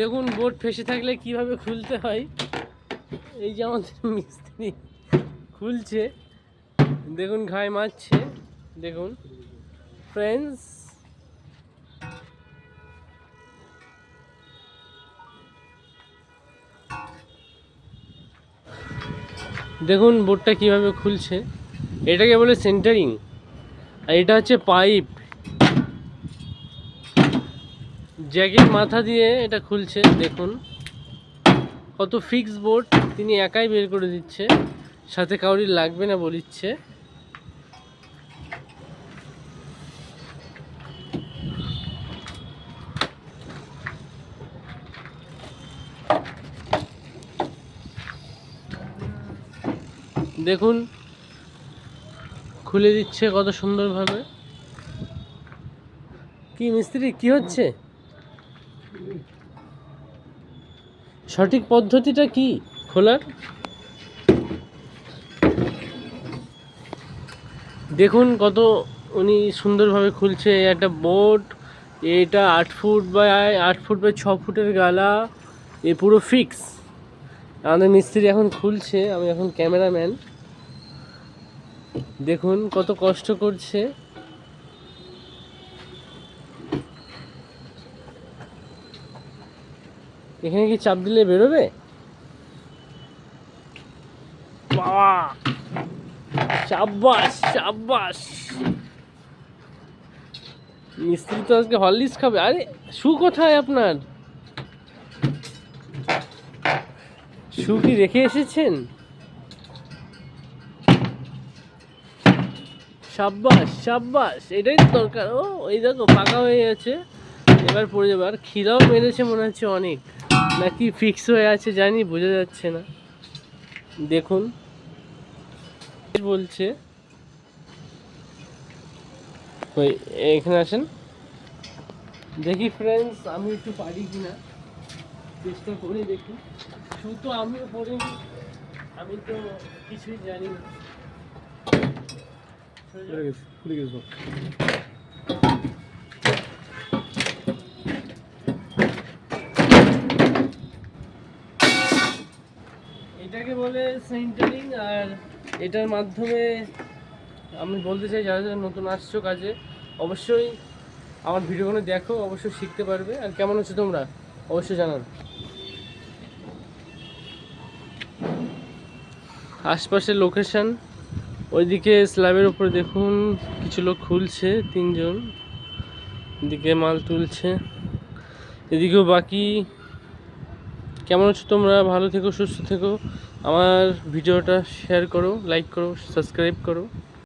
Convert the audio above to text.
দেখুন, বোর্ড ফেসে থাকলে কীভাবে খুলতে হয়? এই যে আমাদের মিস্ত্রি খুলছে। দেখুন, ঘায় মারছে। দেখুন ফ্রেন্ডস দেখুন, বোর্ডটা কীভাবে খুলছে। এটাকে বলে সেন্টারিং আর এটা হচ্ছে পাইপ জ্যাকেট মাথা দিয়ে এটা খুলছে, দেখুন। কত ফিক্স বোর্ড তিনি একাই বের করে দিচ্ছে। সাথে কাউরি লাগবে না বলিচ্ছে। দেখুন, খুলে দিচ্ছে কত সুন্দরভাবে। কি মিস্ত্রি, কি হচ্ছে? সঠিক পদ্ধতিটা কি খোলার? দেখুন কত উনি সুন্দরভাবে খুলছে, একটা বোট এটা আট ফুট বাই আট ফুট বাই ছ ফুটের গালা, এ পুরো ফিক্স। আমাদের মিস্ত্রি এখন খুলছে, আমি এখন ক্যামেরাম্যান। দেখুন কত কষ্ট করছে। এখানে কি চাপ দিলে বেরোবে? বাবা। চাব্বাস চাব্বাস মিস্ত্রি তো আজকে হরলিক্স খাবে। আরে শু কোথায় আপনার? শু কি রেখে এসেছেন? সাব্বাস সাব্বাস। এটাই তো দরকার। ও এই দেখো পাকা হয়ে গেছে। এবার পড়ে যাবে। আর খিদাও মেরেছে মনে হচ্ছে অনেক। নাকি ফিক্স হয়ে আছে জানি, বোঝা যাচ্ছে না। দেখুন। বলছে। ওই, এখানে আসেন। দেখি ফ্রেন্ডস আমি একটু পারি কিনা। চেষ্টা করে দেখি। শুধু আমিও পড়িনি, আমি তো কিছুই জানি না খুলে গেছে খুলে গেছে বল। এটাকে বলে সেন্টারিং, আর এটার মাধ্যমে আমি বলতে চাই, যারা যারা নতুন আসছো কাজে, অবশ্যই আমার ভিডিওগুলো দেখো, অবশ্যই শিখতে পারবে। আর কেমন হচ্ছে তোমরা? অবশ্যই জানান আশপাশের লোকেশান ওইদিকে স্ল্যাবের উপরে দেখুন, কিছু লোক খুলছে, তিনজন। এদিকে মাল তুলছে। এদিকেও বাকি কেমন আছো তোমরা? ভালো থেকো, সুস্থ থেকো। আমার ভিডিওটা শেয়ার করো লাইক করো সাবস্ক্রাইব করো।